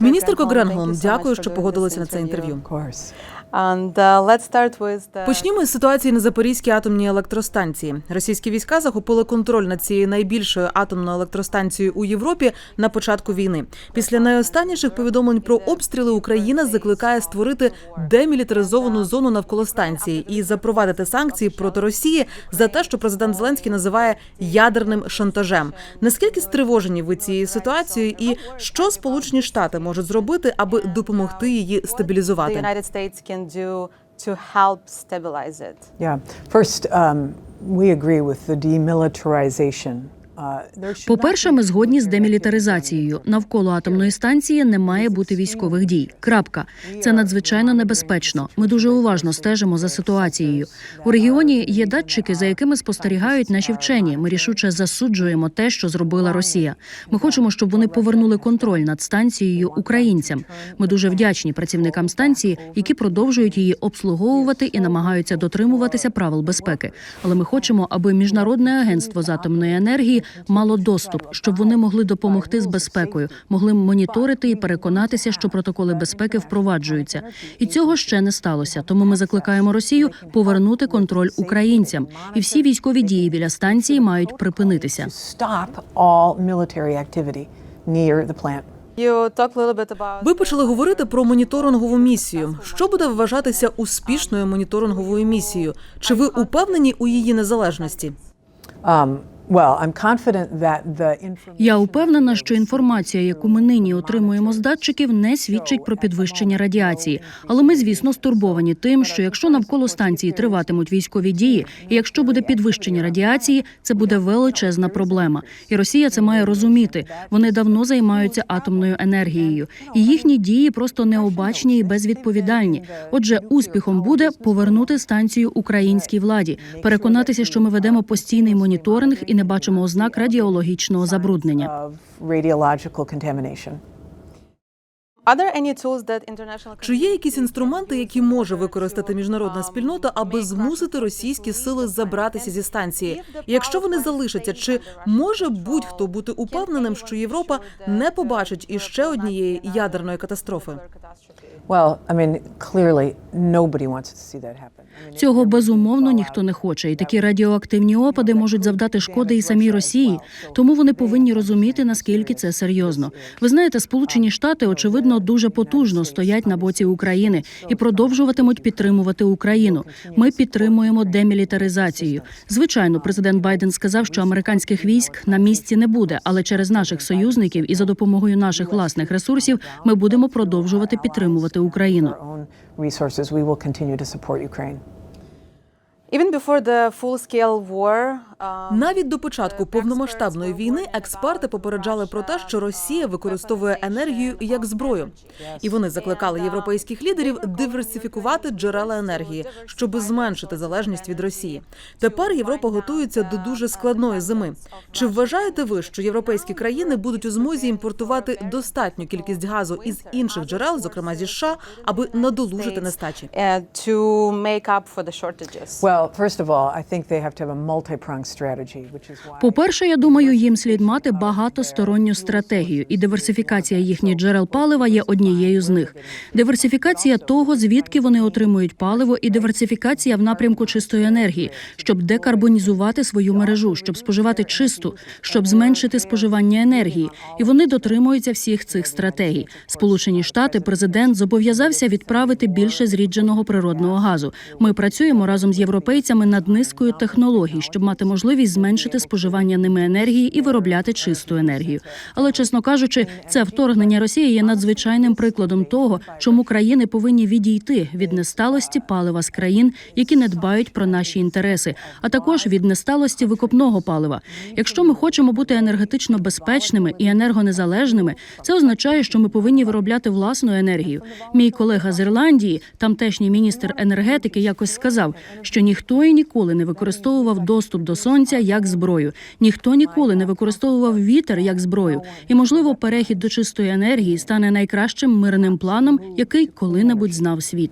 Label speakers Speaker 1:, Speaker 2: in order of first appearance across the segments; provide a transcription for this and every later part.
Speaker 1: Міністерко Гренholm, дякую, що погодилися на це інтерв'ю.
Speaker 2: uh,
Speaker 1: Почнімо з ситуації на Запорізькій атомній електростанції. Російські війська захопили контроль над цією найбільшою атомною електростанцією у Європі на початку війни. Після найостанніших повідомлень про обстріли Україна закликає створити демілітаризовану зону навколо станції і запровадити санкції проти Росії за те, що президент Зеленський називає ядерним шантажем. Наскільки стривожені ви цією ситуацією, і що Сполучені Штати можуть зробити, аби допомогти її стабілізувати?
Speaker 2: United States can do to help stabilize it?
Speaker 3: Yeah. First, um, we agree with the demilitarization. Not
Speaker 4: По-перше, ми згодні з демілітаризацією. Навколо атомної станції не має бути військових дій. Крапка. Це надзвичайно небезпечно. Ми дуже уважно стежимо за ситуацією. У регіоні є датчики, за якими спостерігають наші вчені. Ми рішуче засуджуємо те, що зробила Росія. Ми хочемо, щоб вони повернули контроль над станцією українцям. Ми дуже вдячні працівникам станції, які продовжують її обслуговувати і намагаються дотримуватися правил безпеки. Але ми хочемо, аби міжнародне агентство з атомної енергії мало доступ, щоб вони могли допомогти з безпекою, могли моніторити і переконатися, що протоколи безпеки впроваджуються. І цього ще не сталося. Тому ми закликаємо Росію повернути контроль українцям, і всі військові дії біля станції мають припинитися.
Speaker 1: Ви почали говорити про моніторингову місію. Що буде вважатися успішною моніторинговою місією? Чи ви упевнені у її незалежності?
Speaker 4: Я упевнена, що інформація, яку ми нині отримуємо з датчиків, не свідчить про підвищення радіації. Але ми, звісно, стурбовані тим, що якщо навколо станції триватимуть військові дії, і якщо буде підвищення радіації, це буде величезна проблема. І Росія це має розуміти. Вони давно займаються атомною енергією, і їхні дії просто необачні і безвідповідальні. Отже, успіхом буде повернути станцію українській владі, переконатися, що ми ведемо постійний моніторинг і не бачимо ознак радіологічного забруднення.
Speaker 1: Чи є якісь інструменти, які може використати міжнародна спільнота, аби змусити російські сили забратися зі станції? Якщо вони залишаться, чи може будь-хто бути упевненим, що Європа не побачить іще однієї ядерної катастрофи?
Speaker 3: Well, I mean, clearly nobody wants to see that happen.
Speaker 4: Цього безумовно ніхто не хоче, і такі радіоактивні опади можуть завдати шкоди і самій Росії. Тому вони повинні розуміти наскільки це серйозно. Ви знаєте, Сполучені Штати очевидно дуже потужно стоять на боці України і продовжуватимуть підтримувати Україну. Ми підтримуємо демілітаризацію. Звичайно, президент Байден сказав, що американських військ на місці не буде, але через наших союзників і за допомогою наших власних ресурсів ми будемо продовжувати підтримувати Україну.
Speaker 2: Even before the full-scale war,
Speaker 1: Навіть до початку повномасштабної війни експерти попереджали про те, що Росія використовує енергію як зброю, і вони закликали європейських лідерів диверсифікувати джерела енергії, щоб зменшити залежність від Росії. Тепер Європа готується до дуже складної зими. Чи вважаєте ви, що європейські країни будуть у змозі імпортувати достатню кількість газу із інших джерел, зокрема зі США, аби надолужити нестачі?
Speaker 2: to make up for the shortages?
Speaker 3: Well, first of all, I think they have to have a multi-pronged why.
Speaker 4: По-перше, я думаю, їм слід мати багатосторонню стратегію, і диверсифікація їхніх джерел палива є однією з них. Диверсифікація того, звідки вони отримують паливо, і диверсифікація в напрямку чистої енергії, щоб декарбонізувати свою мережу, щоб споживати чисту, щоб зменшити споживання енергії. І вони дотримуються всіх цих стратегій. Сполучені Штати, президент зобов'язався відправити більше зрідженого природного газу. Ми працюємо разом з європейцями над низкою технологій, щоб мати можливість зменшити споживання ними енергії і виробляти чисту енергію. Але чесно кажучи, це вторгнення Росії є надзвичайним прикладом того, чому країни повинні відійти від несталості палива з країн, які не дбають про наші інтереси, а також від несталості викопного палива. Якщо ми хочемо бути енергетично безпечними і енергонезалежними, це означає, що ми повинні виробляти власну енергію. Мій колега з Ірландії, тамтешній міністр енергетики, якось сказав, що ніхто і ніколи не використовував доступ до сонця як зброю, ніхто ніколи не використовував вітер як зброю. І можливо, перехід до чистої енергії стане найкращим мирним планом, який коли-небудь знав світ.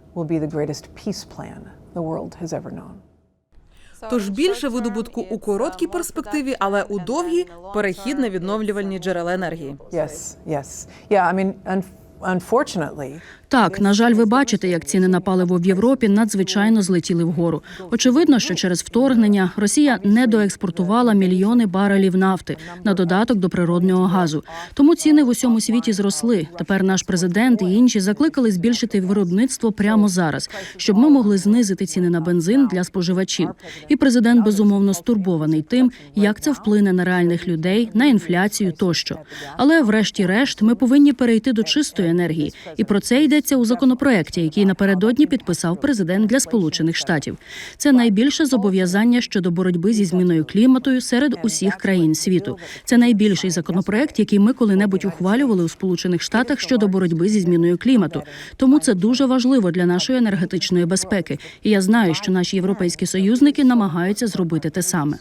Speaker 1: Тож більше видобутку у короткій перспективі, але у довгій перехід на відновлювальні джерела енергії.
Speaker 3: Yes, yes. Yeah, I mean, unfortunately,
Speaker 4: Так, на жаль, ви бачите, як ціни на паливо в Європі надзвичайно злетіли вгору. Очевидно, що через вторгнення Росія недоекспортувала мільйони барелів нафти на додаток до природнього газу. Тому ціни в усьому світі зросли. Тепер наш президент і інші закликали збільшити виробництво прямо зараз, щоб ми могли знизити ціни на бензин для споживачів. І президент безумовно стурбований тим, як це вплине на реальних людей, на інфляцію тощо. Але, врешті-решт, ми повинні перейти до чистої енергії, і про це йдеться у законопроекті, який напередодні підписав президент для Сполучених Штатів. Це найбільше зобов'язання щодо боротьби зі зміною клімату серед усіх країн світу. Це найбільший законопроект, який ми коли-небудь ухвалювали у Сполучених Штатах щодо боротьби зі зміною клімату. Тому це дуже важливо для нашої енергетичної безпеки. І я знаю, що наші європейські союзники намагаються зробити те саме.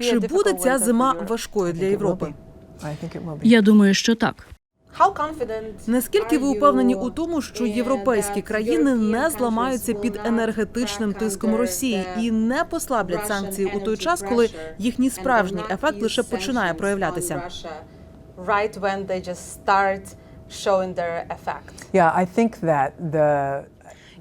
Speaker 1: Чи буде ця зима важкою для Європи?
Speaker 3: Be. I think it will be.
Speaker 4: Я думаю, що так.
Speaker 2: How confident
Speaker 1: Наскільки ви упевнені у тому, що європейські країни не зламаються під енергетичним тиском Росії і не послаблять санкції у той час, коли їхній справжній ефект лише починає проявлятися?
Speaker 2: on Russia Right when they just start showing their effect.
Speaker 3: Yeah, I think that the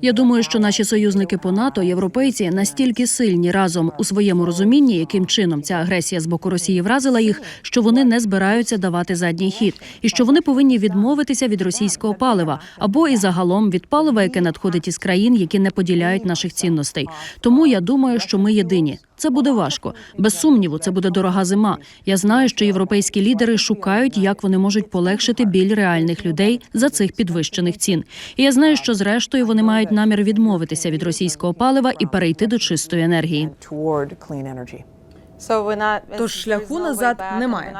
Speaker 4: Я думаю, що наші союзники по НАТО, європейці, настільки сильні разом у своєму розумінні, яким чином ця агресія з боку Росії вразила їх, що вони не збираються давати задній хід, і що вони повинні відмовитися від російського палива або і загалом від палива, яке надходить із країн, які не поділяють наших цінностей. Тому я думаю, що ми єдині. Це буде важко. Без сумніву, це буде дорога зима. Я знаю, що європейські лідери шукають, як вони можуть полегшити біль реальних людей за цих підвищених цін. І я знаю, що зрештою вони мають намір відмовитися від російського палива і перейти до чистої енергії.
Speaker 1: Тож шляху назад немає.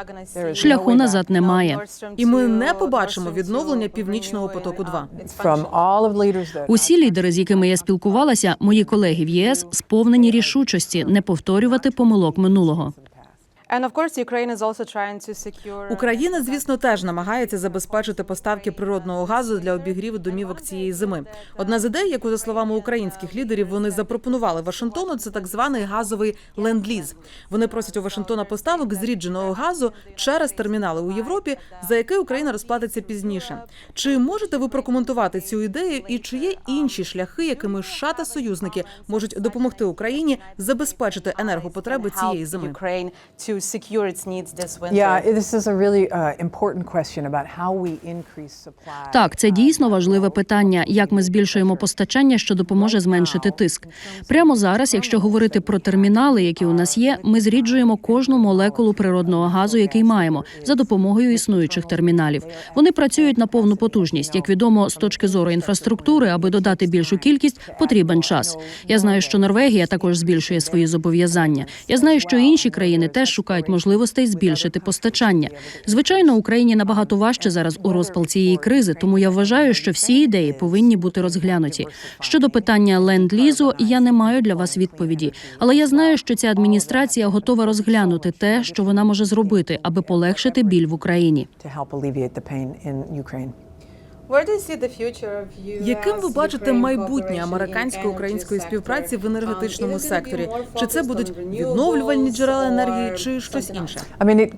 Speaker 4: Шляху назад немає.
Speaker 1: І ми не побачимо відновлення Північного потоку
Speaker 2: uh,
Speaker 1: 2.
Speaker 2: its
Speaker 3: From
Speaker 2: function.
Speaker 3: all of leaders that
Speaker 4: Усі лідери, з якими я спілкувалася, мої колеги в ЄС, сповнені рішучості не повторювати помилок минулого.
Speaker 1: Україна, звісно, теж намагається забезпечити поставки природного газу для обігріву домівок цієї зими. Одна з ідей, яку за словами українських лідерів вони запропонували Вашингтону, це так званий газовий ленд-ліз. Вони просять у Вашингтона поставок зрідженого газу через термінали у Європі, за який Україна розплатиться пізніше. Чи можете ви прокоментувати цю ідею? І чи є інші шляхи, якими США та союзники можуть допомогти Україні забезпечити енергопотреби цієї зими?
Speaker 2: To secure its needs this winter.
Speaker 3: Yeah, this is a really uh, important question about how we increase supply.
Speaker 4: Так, це дійсно важливе питання, як ми збільшуємо постачання, що допоможе зменшити тиск. Прямо зараз, якщо говорити про термінали, які у нас є, ми зріджуємо кожну молекулу природного газу, який маємо, за допомогою існуючих терміналів. Вони працюють на повну потужність. Як відомо, з точки зору інфраструктури, аби додати більшу кількість, потрібен час. Я знаю, що Норвегія також збільшує свої зобов'язання. Я знаю, що інші країни теж шукають можливостей збільшити постачання. Звичайно, Україні набагато важче зараз у розпал цієї кризи, тому я вважаю, що всі ідеї повинні бути розглянуті. Щодо питання ленд-лізу, я не маю для вас відповіді, але я знаю, що ця адміністрація готова розглянути те, що вона може зробити, аби полегшити біль в Україні.
Speaker 1: Яким ви бачите майбутнє
Speaker 2: cooperation
Speaker 1: американсько-української співпраці в енергетичному
Speaker 2: Um,
Speaker 1: секторі? Чи це будуть відновлювальні джерела енергії, чи щось інше?
Speaker 3: Uh,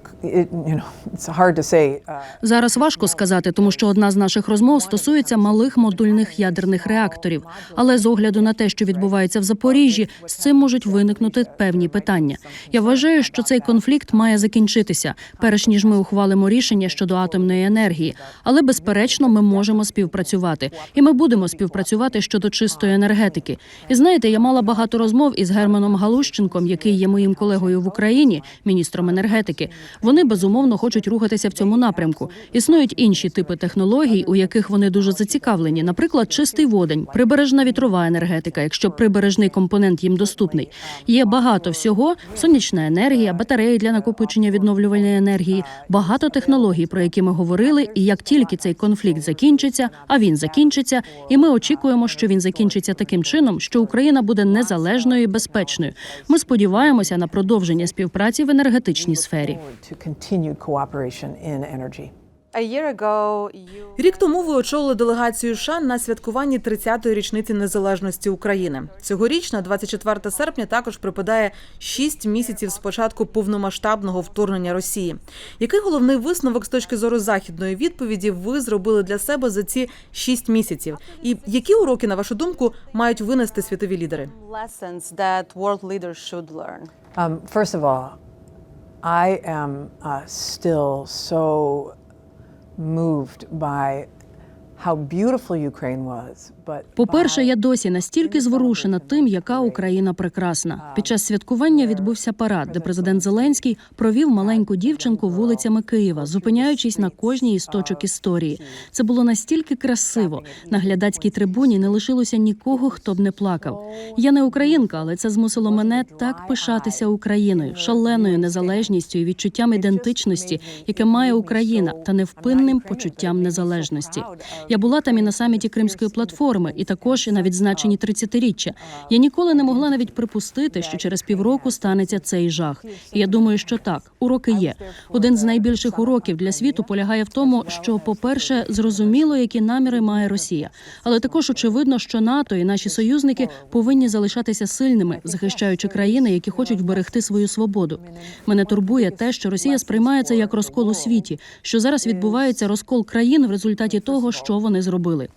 Speaker 4: Зараз важко сказати, тому що одна з наших розмов стосується малих модульних ядерних реакторів. Але з огляду на те, що відбувається в Запоріжжі, з цим можуть виникнути певні питання. Я вважаю, що цей конфлікт має закінчитися, перш ніж ми ухвалимо рішення щодо атомної енергії. Але безперечно, ми можемо співпрацювати, і ми будемо співпрацювати щодо чистої енергетики. І знаєте, я мала багато розмов із Германом Галущенком, який є моїм колегою в Україні, міністром енергетики. Вони безумовно хочуть рухатися в цьому напрямку. Існують інші типи технологій, у яких вони дуже зацікавлені. Наприклад, чистий водень, прибережна вітрова енергетика, якщо прибережний компонент їм доступний. Є багато всього: сонячна енергія, батареї для накопичення відновлювальної енергії, багато технологій, про які ми говорили. І як тільки цей конфлікт закінчиться, а він закінчиться, і ми очікуємо, що він закінчиться таким чином, що Україна буде незалежною і безпечною. Ми сподіваємося на продовження співпраці в енергетичній сфері.
Speaker 1: Рік тому ви очолили делегацію США на святкуванні 30-ї річниці незалежності України. Цьогоріч, на 24 серпня, також припадає 6 місяців з початку повномасштабного вторгнення Росії. Який головний висновок з точки зору західної відповіді ви зробили для себе за ці 6 місяців? І які уроки, на вашу думку, мають винести світові лідери?
Speaker 3: Um, first of all, I am uh, still so moved by how beautiful Ukraine was,
Speaker 4: По-перше, я досі настільки зворушена тим, яка Україна прекрасна. Під час святкування відбувся парад, де президент Зеленський провів маленьку дівчинку вулицями Києва, зупиняючись на кожній із точок історії. Це було настільки красиво. На глядацькій трибуні не лишилося нікого, хто б не плакав. Я не українка, але це змусило мене так пишатися Україною, шаленою незалежністю і відчуттям ідентичності, яке має Україна, та невпинним почуттям незалежності. Я була там і на саміті Кримської платформи, і також і на відзначенні 30-річчя. Я ніколи не могла навіть припустити, що через півроку станеться цей жах. І я думаю, що так, уроки є. Один з найбільших уроків для світу полягає в тому, що, по-перше, зрозуміло, які наміри має Росія, але також очевидно, що НАТО і наші союзники повинні залишатися сильними, захищаючи країни, які хочуть вберегти свою свободу. Мене турбує те, що Росія сприймає це як розкол у світі, що зараз відбувається розкол країн в результаті того, що вони зробили.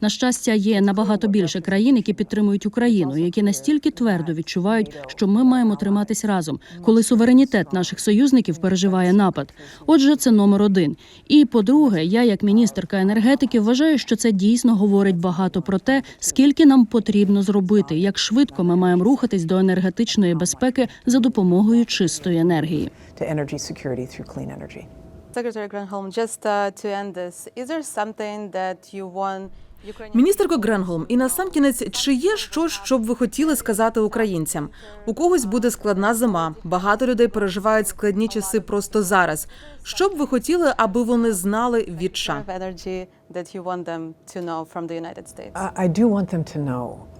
Speaker 4: На щастя, є набагато більше країн, які підтримують Україну, які настільки твердо відчувають, що ми маємо триматись разом, коли суверенітет наших союзників переживає напад. Отже, це номер один. І по-друге, я, як міністерка енергетики, вважаю, що це дійсно говорить багато про те, скільки нам потрібно зробити, як швидко ми маємо рухатись до енергетичної безпеки за допомогою чистої енергії.
Speaker 2: Secretary Granholm, just uh, to end this, is there something that you want
Speaker 1: Міністерко Гренголм, і на сам кінець, чи є щось, що б ви хотіли сказати українцям? У когось буде складна зима. Багато людей переживають складні часи просто зараз. Що б ви хотіли, аби вони знали від США?
Speaker 3: I do want them to know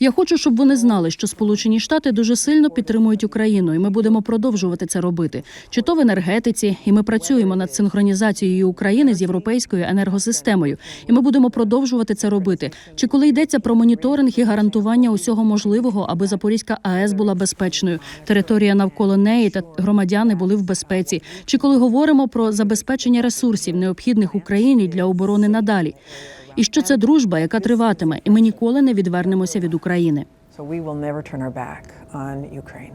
Speaker 4: Я хочу, щоб вони знали, що Сполучені Штати дуже сильно підтримують Україну, і ми будемо продовжувати це робити. Чи то в енергетиці, і ми працюємо над синхронізацією України з європейською енергосистемою, і ми будемо продовжувати це робити. Чи коли йдеться про моніторинг і гарантування усього можливого, аби Запорізька АЕС була безпечною, територія навколо неї та громадяни були в безпеці, чи коли говоримо про забезпечення ресурсів, необхідних Україні для оборони надалі. І що це дружба, яка триватиме, і ми ніколи не відвернемося від України.
Speaker 3: so we will never turn our back on Ukraine.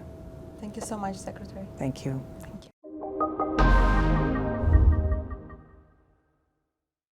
Speaker 2: Thank you so much, Secretary.
Speaker 3: Thank you.